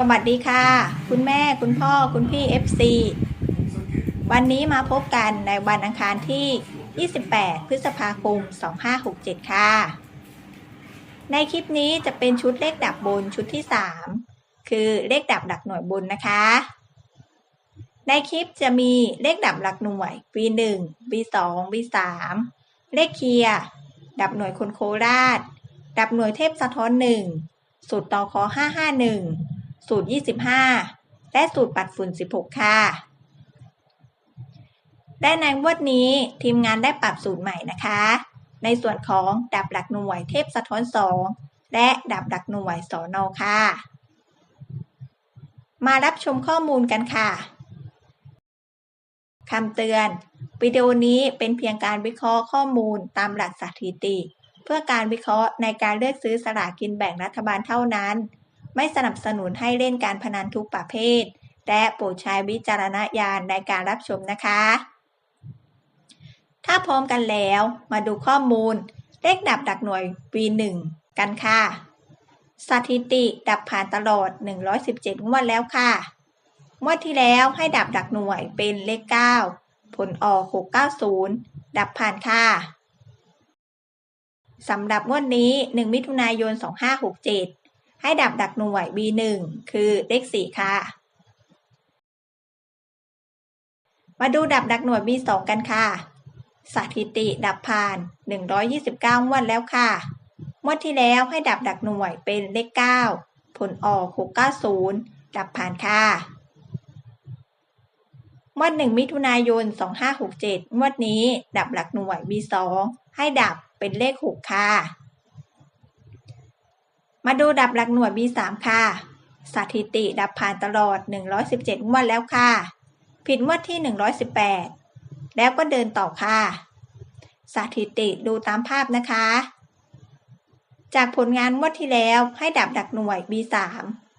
สวัสดีค่ะ คุณแม่คุณพ่อคุณพี่ FC วันนี้มาพบกันในวันอังคารที่ 28 พฤษภาคม 2567 ค่ะ ในคลิปนี้จะเป็นชุดเลขดับบนชุดที่ 3 คือเลขดับหลักหน่วยบนนะคะ ในคลิปจะมีเลขดับหลักหน่วย V1 V2 V3 เลขเคลียร์ดับหน่วยคนโคราช ดับหน่วยเทพสะท้อนหนึ่งสูตรต่อคอ551 สูตร 25 และสูตรปัดฝุ่น 16 ค่ะ และในวดนี้ทีมงานได้ปรับสูตรใหม่นะคะ ในส่วนของดับหลักหน่วยเทพสะท้อน 2 และดับหลักหน่วยสอนอค่ะ มารับชมข้อมูลกันค่ะคำเตือน วิดีโอนี้เป็นเพียงการวิเคราะห์ข้อมูลตามหลักสถิติ เพื่อการวิเคราะห์ในการเลือกซื้อสลากกินแบ่งรัฐบาลเท่านั้น ไม่สนับสนุนให้เล่นการพนันทุกประเภท และโปรดใช้วิจารณญาณในการรับชมนะคะ ถ้าพร้อมกันแล้วมาดูข้อมูล เลขดับดักหน่วย V1 กันค่ะ สถิติดับผ่านตลอด 117 งวดแล้วค่ะ งวดที่แล้วให้ดับดักหน่วยเป็นเลข 9 ผลออก 690 ดับผ่านค่ะสำหรับงวดนี้ 1 มิถุนายน 2567 ให้ดับดักหน่วย B1 คือเลข4ค่ะ มาดูดับดักหน่วย B2 กันค่ะ สถิติดับผ่าน129งวดแล้วค่ะงวดที่แล้วให้ดับดักหน่วยเป็นเลข9ผลออก690ดับผ่านค่ะงวด1มิถุนายน 2567งวดนี้ดับหลักหน่วย B2 ให้ดับเป็นเลข 6 ค่ะ มาดูดับหลักหน่วย B3 ค่ะ สถิติดับผ่านตลอด 117งวดแล้วค่ะ ผิดงวดที่ 118 แล้วก็เดินต่อค่ะ สถิติดูตามภาพนะคะ จากผลงานงวดที่แล้วให้ดับดักหน่วย B3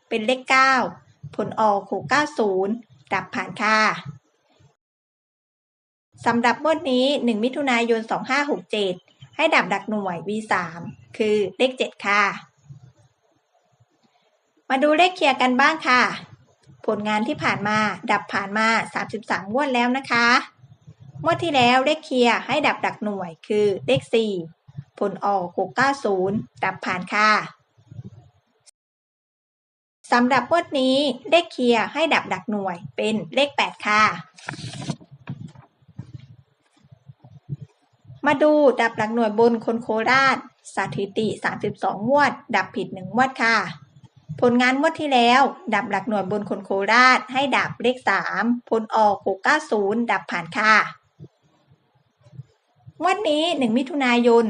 เป็นเลข 9 ผลออก690 ดับผ่านค่ะสำหรับงวดนี้ 1 มิถุนายน 2567 ให้ดับดักหน่วย V3 คือเลข 7 ค่ะ มาดูเลขเคลียร์กันบ้างค่ะ ผลงานที่ผ่านมาดับผ่านมา 33 งวดแล้วนะคะงวดที่แล้วเลขเคลียร์ให้ดับดักหน่วยคือเลข 4 ผลออก 690 ดับผ่านค่ะสำหรับงวดนี้เลขเคลียร์ให้ดับดักหน่วยเป็นเลข 8 ค่ะ มาดูดับหลักหน่วยบนคนโคราชสถิติ 32 งวด ดับผิด 1 งวดค่ะ ผลงานงวดที่แล้ว ดับหลักหน่วยบนคนโคราชให้ดับเลข 3 ผลออก 690 ดับผ่านค่ะงวดนี้ 1 มิถุนายน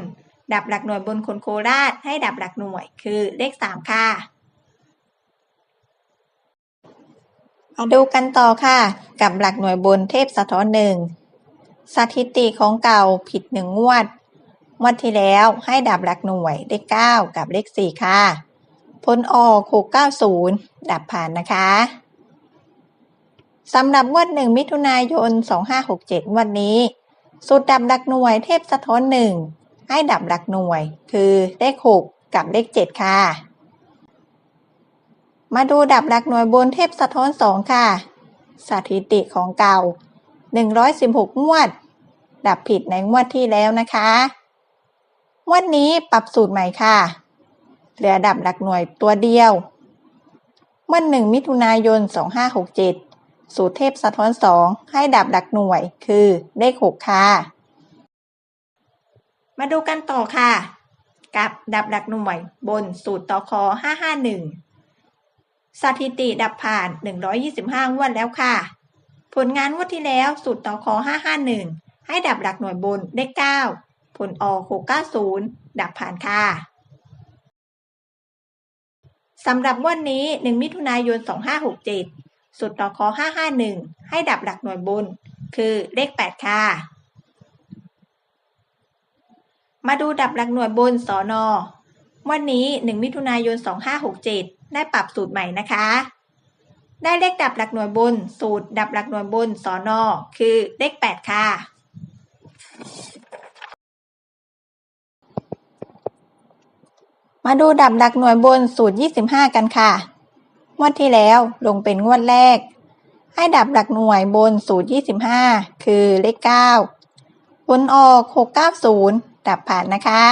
ดับหลักหน่วยบนคนโคราชให้ดับหลักหน่วยคือเลข 3 ค่ะ มาดูกันต่อค่ะ กับหลักหน่วยบนเทพสะท้อนหนึ่งสถิติของเก่าผิดหนึ่งงวดงวดที่แล้วให้ดับหลักหน่วยเลข 9 กับเลข 4 ค่ะ ผลออก 690 ดับผ่านนะคะสำหรับงวด1มิถุนายน 2567วดนี้ สูตรดับหลักหน่วยเทพสะท้อนหนึ่งให้ดับหลักหน่วย คือเลข 6 กับเลข 7 ค่ะ มาดูดับหลักหน่วยบนเทพสะท้อน2ค่ะ สถิติของเก่า 116 งวด ดับผิดในงวดที่แล้วนะคะงวดนี้ปรับสูตรใหม่ค่ะ เหลือดับหลักหน่วยตัวเดียวงวัน1มิถุนายน 2567 สูตรเทพสะท้อน2ให้ดับหลักหน่วยคือเลข6ค่ะ มาดูกันต่อค่ะ กับดับหลักหน่วยบนสูตรตอคอ 551 สถิติดับผ่าน 125งวดแล้วค่ะ ผลงานงวดที่แล้วสูตรต่อคอ 551 ให้ดับหลักหน่วยบนเลข9ผลออก690 ดับผ่านค่ะ สำหรับงวดนนี้ 1 มิถุนายน 2567สูตรต่อคอ551 ให้ดับหลักหน่วยบน คือเลข 8 ค่ะ มาดูดับหลักหน่วยบนสอนอวันนี้ 1 มิถุนายน 2567 ได้ปรับสูตรใหม่นะคะ ได้เลขดับหลักหน่วยบน สูตรดับหลักหน่วยบนสอนอคือเลข 8 ค่ะ มาดูดับหลักหน่วยบนสูตร 25 กันค่ะ งวดที่แล้วลงเป็นงวดแรก ให้ดับหลักหน่วยบนสูตร 25 คือเลข 9 ผลออก 690 ดับผ่านนะคะ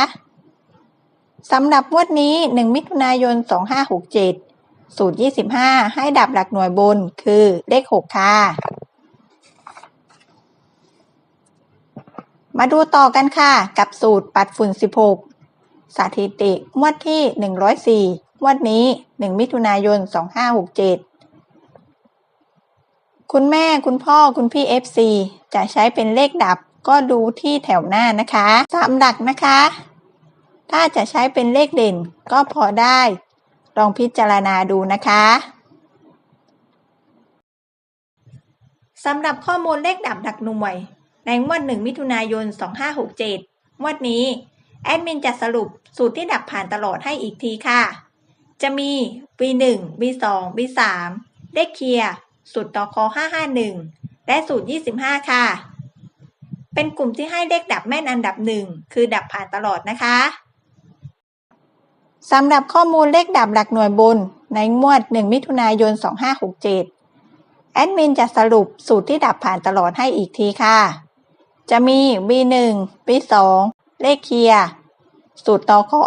สำหรับงวดนี้ 1 มิถุนายน 2567 สูตร 25 ให้ดับหลักหน่วยบนคือเลข 6 ค่ะ มาดูต่อกันค่ะ กับสูตรปัดฝุ่น 16 สถิติงวดที่ 104งวดนี้ 1 มิถุนายน 2567 คุณแม่คุณพ่อคุณพี่ FC จะใช้เป็นเลขดับก็ดูที่แถวหน้านะคะสามหลักนะคะ ถ้าจะใช้เป็นเลขเด่นก็พอได้ ลองพิจารณาดูนะคะสำหรับข้อมูลเลขดับหลักหน่วย ในงวด 1 มิถุนายน 2567งวดนี้ แอดมินจะสรุปสูตรที่ดับผ่านตลอดให้อีกทีค่ะ จะมี B1 B2 B3 เลขเคลียร์สูตรต่อคอ551 และสูตร 25 ค่ะ เป็นกลุ่มที่ให้เลขดับแม่นอันดับหนึ่งคือดับผ่านตลอดนะคะสำหรับข้อมูลเลขดับหลักหน่วยบน ในงวด 1 มิถุนายน 2567 แอดมินจะสรุปสูตรที่ดับผ่านตลอดให้อีกทีค่ะ จะมี B1 B2 เลขเคลียร์ สูตรต่อคอ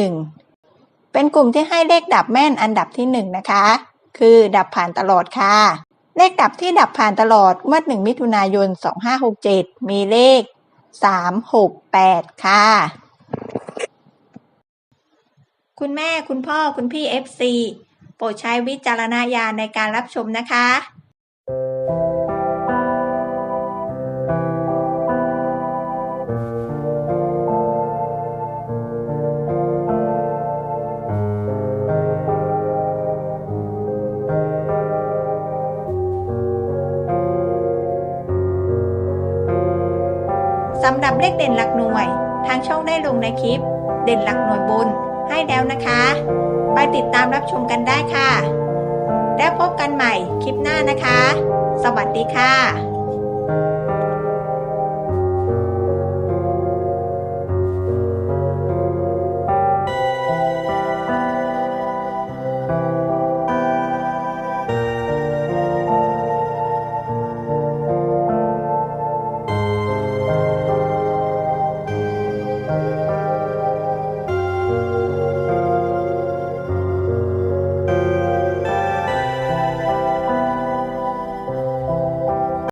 551 เป็นกลุ่มที่ให้เลขดับแม่นอันดับที่ 1 นะคะ คือดับผ่านตลอดค่ะ เลขดับที่ดับผ่านตลอดงวด1มิถุนายน 2567 มีเลข 368 ค่ะ คุณแม่คุณพ่อคุณพี่ FC โปรดใช้วิจารณญาณในการรับชมนะคะ สำหรับเลขเด่นหลักหน่วย ทางช่องได้ลงในคลิป เด่นหลักหน่วยบนให้แล้วนะคะ ไปติดตามรับชมกันได้ค่ะ แล้วพบกันใหม่คลิปหน้านะคะ สวัสดีค่ะ